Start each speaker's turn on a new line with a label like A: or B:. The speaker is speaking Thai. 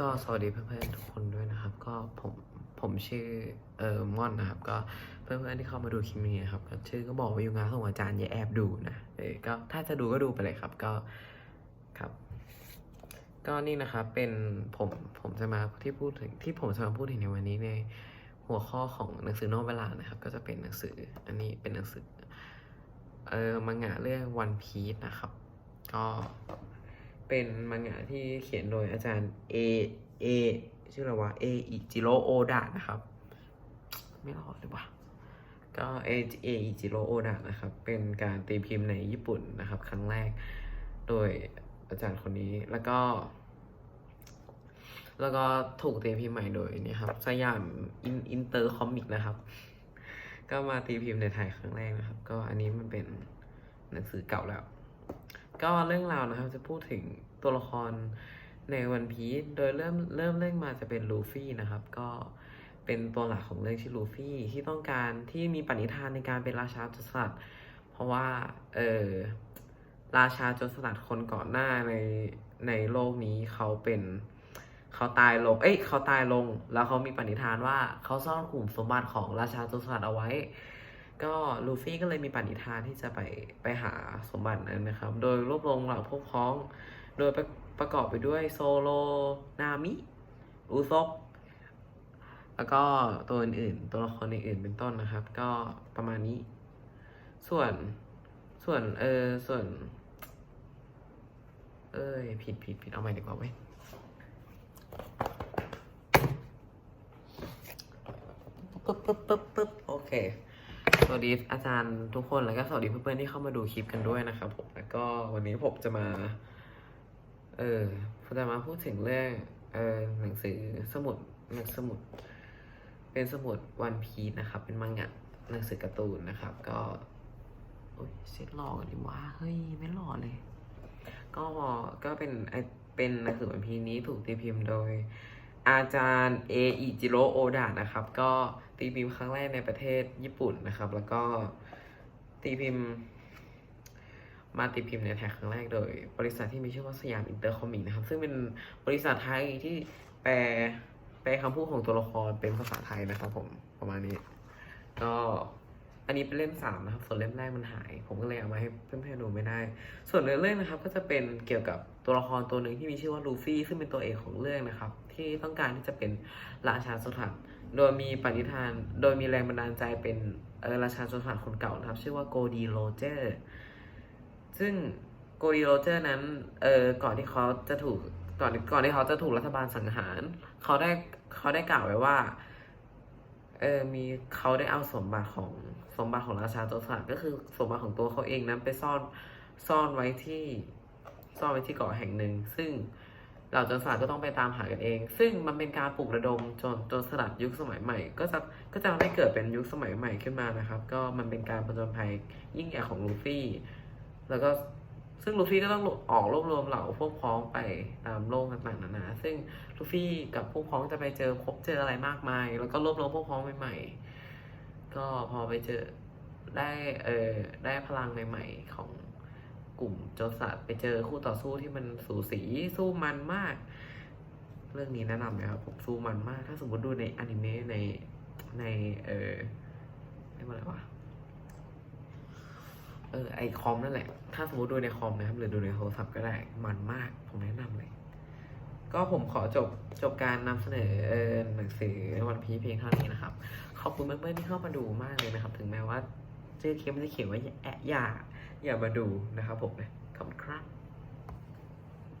A: ก็สวัสดีเพื่อนๆทุกคนด้วยนะครับ ก็ผมผมชื่อเอ่อม่อนนะครับ ก็เพื่อนๆที่เข้ามาดูคลิปนี้นะครับก็ชื่อก็บอกว่าอยู่งานของอาจารย์อย่าแอบดูนะเออก็ถ้าจะดูก็ดูไปเลยครับก็ครับ ก็นี่นะครับเป็นผมผมจะมาที่พูดถึงที่ผมจะมาพูดถึงในวันนี้ในหัวข้อของหนังสือนอกเวลานะครับ ก็จะเป็นหนังสืออันนี้เป็นหนังสือเออมังงะเรื่อง One Piece นะครับ ก็ เป็นมังงะที่เขียนโดยอาจารย์เอเอชื่ออะไรวะเออิจิโรโอดะนะครับ ไม่รอดเลยวะก็เอเออิจิโรโอดะนะครับ เป็นการตีพิมพ์ในญี่ปุ่นนะครับ ครั้งแรก โดยอาจารย์คนนี้แล้วก็ แล้วก็ถูกตีพิมพ์ใหม่โดยนี่ครับสยามอินอินเตอร์คอมิกนะครับ ก็มาตีพิมพ์ในไทยครั้งแรกนะครับ ก็อันนี้มันเป็นหนังสือเก่าแล้ว ก็เรื่องราวนะครับจะพูดถึงตัวละครในวันพีซโดยเริ่มเริ่มเรื่องมาจะเป็นลูฟี่นะครับ ก็เป็นตัวหลักของเรื่องชื่อลูฟี่ที่ต้องการที่มีปณิธานในการเป็นราชาจรสลัดเพราะว่าเออราชาจรสลัดคนก่อนหน้าในในโลกนี้เขาเป็นเขาตายลง เอ้ยเขาตายลง แล้วเขามีปณิธานว่าเขาซ่อนกลุ่มสมบัติของราชาจรสลัดเอาไว้ ก็ลูฟี่ก็เลยมีปณิธานที่จะไปไปหาสมบัตินั้นนะครับ โดยรวบรวมเหล่าพวกพ้อง โดยประประกอบไปด้วยโซโล นามิ อุซบแล้วก็ตัวอื่นๆ ตัวละครอื่นๆเป็นต้นนะครับ ก็ประมาณนี้ ส่วน ส่วน เออ ส่วน เอ้ย ผิดผิดผิดเอาใหม่ดีกว่าเว้ยปึ๊บปึ๊บปึ๊บปึ๊บโอเค วัสดีอาจารย์ทุกคนแล้วก็สวัสดีเพื่อนๆที่เข้ามาดูคลิปกันด้วยนะครับผมแล้วก็วันนี้ผมจะมา เออจะมาพูดถึงเรื่องเออหนังสือสมุดหนังสมุด เป็นสมุดวันพีนะครับ เป็นมังงะหนังสือการ์ตูนนะครับ ก็โอ้ยเซ็ตหล่อกันดีว่าเฮ้ยไม่หล่อเลย ก็ก็เป็นไอเป็นหนังสือวันพีนี้ถูกตีพิมพ์โดย อาจารย์เออิจิโรโอดะนะครับ ก็ตีพิมพ์ครั้งแรกในประเทศญี่ปุ่นนะครับ แล้วก็ตีพิมพ์ มาตีพิมพ์ในไทยครั้งแรกโดย บริษัทที่มีชื่อว่าสยามอินเตอร์คอมิกนะครับ ซึ่งเป็นบริษัทไทยที่แปลแปลคำพูดของตัวละครเป็นภาษาไทยนะครับผมประมาณนี้ ก็ อันนี้เป็นเล่มสามนะครับ ส่วนเล่มแรกมันหาย ผมก็เลยเอามาให้เพื่อนๆดูไม่ได้ ส่วนเนื้อเรื่องนะครับ ก็จะเป็นเกี่ยวกับตัวละครตัวหนึ่งที่มีชื่อว่าลูฟี่ซึ่งเป็นตัวเอกของเรื่องนะครับ ที่ต้องการที่จะเป็นราชาโซทันโดยมีปณิธาน โดยมีแรงบันดาลใจเป็นเออราชาโซทันคนเก่านะครับ ชื่อว่าโกดีโรเจอร์ซึ่งโกดีโรเจอร์นั้นเออก่อนที่เขาจะถูกก่อนก่อนที่เขาจะถูกรัฐบาลสังหาร เขาได้เขาได้กล่าวไว้ว่า เออมีเขาได้เอาสมบัติของสมบัติของราชาโจรสลัดก็คือสมบัติของตัวเขาเองนั้นไปซ่อนซ่อนไว้ที่ซ่อนไว้ที่เกาะแห่งหนึ่ง ซึ่งเหล่าโจรสลัดก็ต้องไปตามหากันเอง ซึ่งมันเป็นการปลุกระดมโจรโจรสลัดยุคสมัยใหม่ ก็จะก็จะทำให้เกิดเป็นยุคสมัยใหม่ขึ้นมานะครับ ก็มันเป็นการผจญภัยยิ่งใหญ่ของลูฟี่ แล้วก็ ซึ่งลูฟี่ก็ต้องออกรวบรวมเหล่าพวกพ้องไปตามโลกต่างๆนานาซึ่งลูฟี่กับพวกพ้องจะไปเจอพบเจออะไรมากมาย แล้วก็รวบรวมพวกพ้องใหม่ๆก็พอไปเจอได้เออได้พลังใหม่ๆของกลุ่มโจรสลัดไปเจอคู่ต่อสู้ที่มันสูสีสู้มันมาก เรื่องนี้แนะนำเลยครับผมสู้มันมาก ถ้าสมมติดูในอนิเมะในในเออเรียกว่าอะไรวะ เออไอคอมนั่นแหละ ถ้าสมมติดูในคอมนะครับ หรือดูในโทรศัพท์ก็ได้มันมาก ผมแนะนำเลย ก็ผมขอจบจบการนำเสนอเออหนังสือวันพีเพียงเท่านี้นะครับ ขอบคุณเพื่อนๆที่เข้ามาดูมากเลยนะครับ ถึงแม้ว่าชื่อคลิปมันจะเขียนว่าแอะอย่าอย่ามาดูนะครับผมนะขอบคุณครับ